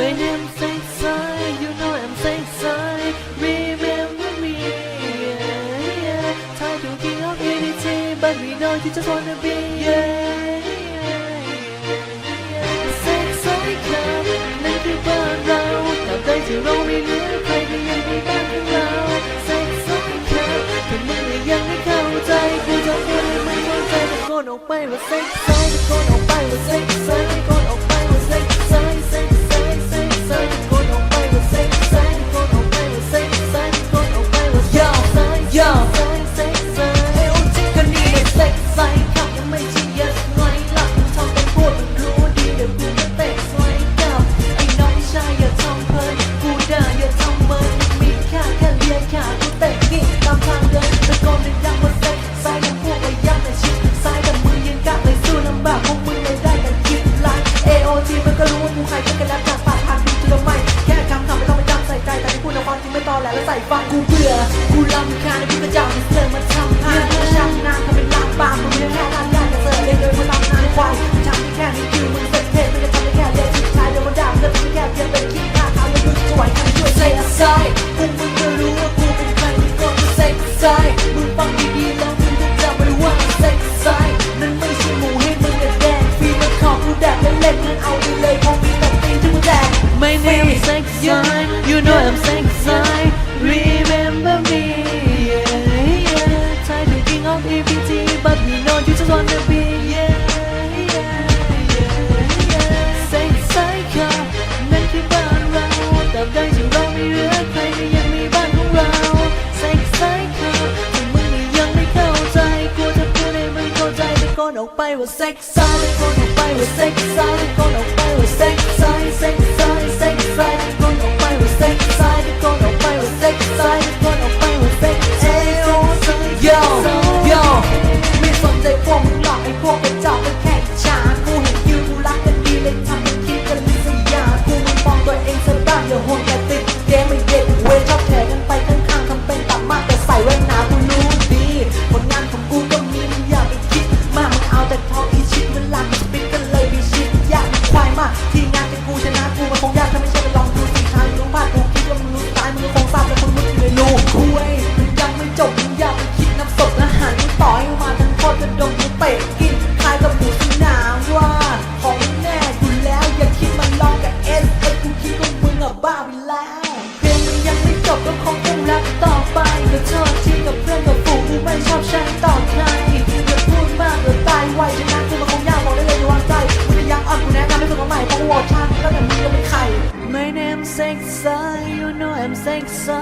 Baby I'm sexy You know I'm sexy Remember me yeah, yeah. Try to give up unity But we know you just wanna be yeah, นั่นคือบ้านเราแต่ใจที่เราไม่เหลือใครก็ยังไม่บ้านเราเซ็กซี่ครับแต่มึงยังไม่เข้าใจกูจะพูดให้มึงเข้ใจตะโกนออกไปว่าเซ็กซี่ตะโกนออกไปว่าเซ็กซี่ตะโกนออก แลแล้วใส่ฟังกูเบื่อกูรำคาญที่พระจ้าที่เธอมาทำให้ช่างนานทำเป็นลางปากมึงแค่ทำยากจะเธอเลยเลยมาทำนานควายทำได้แค่นี้คือมึงเป็นเทพศมึงจะทำได้แค่เรียกชิดชายเดี๋ยวมันด่าเธอทำได้แค่เพียงเป็นขี้ข้าขาวแล้วดูสวยทำช่วยเซ็กซ์ไซพวกมึงจะรู้ว่ากูเป็นใครมึงก็เซ็กซ์ไซมึงฟังดีๆ ออกไปว่า sex ซ้ายตะโกนออกไปว่า sex ซ้ายตะโกนออกไปว่า sex ซ้าย sex ซ้าย ไม่ชอบฉันต่อใครอย่าพูดมากเดี๋ยวตายไวชนะกูมันคงยากมองได้เลยอยู่วางใจมึงจะยังอ่อนกูแนะนำให้ฝึกมาใหม่เพราะว่าฉันก็แต่มึงก็ไม่ไข่ My name sexy you know I'm sexy